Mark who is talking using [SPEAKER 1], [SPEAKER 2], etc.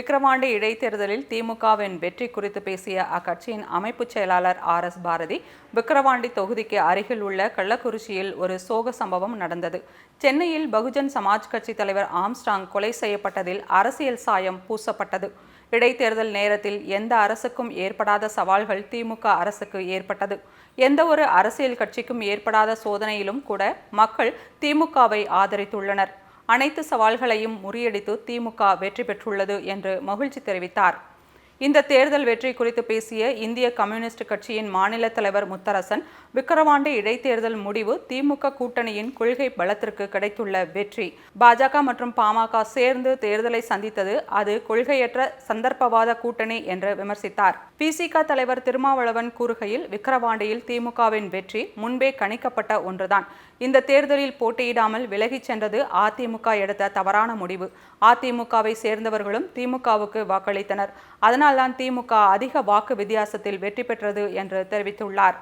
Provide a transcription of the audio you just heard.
[SPEAKER 1] விக்கிரவாண்டி இடைத்தேர்தலில் திமுகவின் வெற்றி குறித்து பேசிய அக்கட்சியின் அமைப்பு செயலாளர் ஆர் எஸ் பாரதி விக்கிரவாண்டி தொகுதிக்கு அருகில் உள்ள கள்ளக்குறிச்சியில் ஒரு சோக சம்பவம் நடந்தது. சென்னையில் பகுஜன் சமாஜ் கட்சி தலைவர் ஆம்ஸ்டாங் கொலை செய்யப்பட்டதில் அரசியல் சாயம் பூசப்பட்டது. இடைத்தேர்தல் நேரத்தில் எந்த அரசுக்கும் ஏற்படாத சவால்கள் திமுக அரசுக்கு ஏற்பட்டது. எந்த ஒரு அரசியல் கட்சிக்கும் ஏற்படாத சோதனையிலும் கூட மக்கள் திமுகவை ஆதரித்துள்ளனர். அனைத்து சவால்களையும் முறியடித்து திமுக வெற்றி பெற்றுள்ளது என்று மகிழ்ச்சி தெரிவித்தார். இந்த தேர்தல் வெற்றி குறித்து பேசிய இந்திய கம்யூனிஸ்ட் கட்சியின் மாநில தலைவர் முத்தரசன் விக்கிரவாண்டி இடைத்தேர்தல் முடிவு திமுக கூட்டணியின் கொள்கை பலத்திற்கு கிடைத்துள்ள வெற்றி. பாஜக மற்றும் பாமக சேர்ந்து தேர்தலை சந்தித்தது அது கொள்கையற்ற சந்தர்ப்பவாத கூட்டணி என்று விமர்சித்தார். பிசிக தலைவர் திருமாவளவன் கூறுகையில் விக்கிரவாண்டியில் திமுகவின் வெற்றி முன்பே கணிக்கப்பட்ட ஒன்றுதான். இந்த தேர்தலில் போட்டியிடாமல் விலகிச் சென்றது அதிமுக எடுத்த தவறான முடிவு. அதிமுகவை சேர்ந்தவர்களும் திமுகவுக்கு வாக்களித்தனர். அதனால் அதனால்தான் திமுக அதிக வாக்கு வித்தியாசத்தில் வெற்றி பெற்றது என்று தெரிவித்துள்ளார்.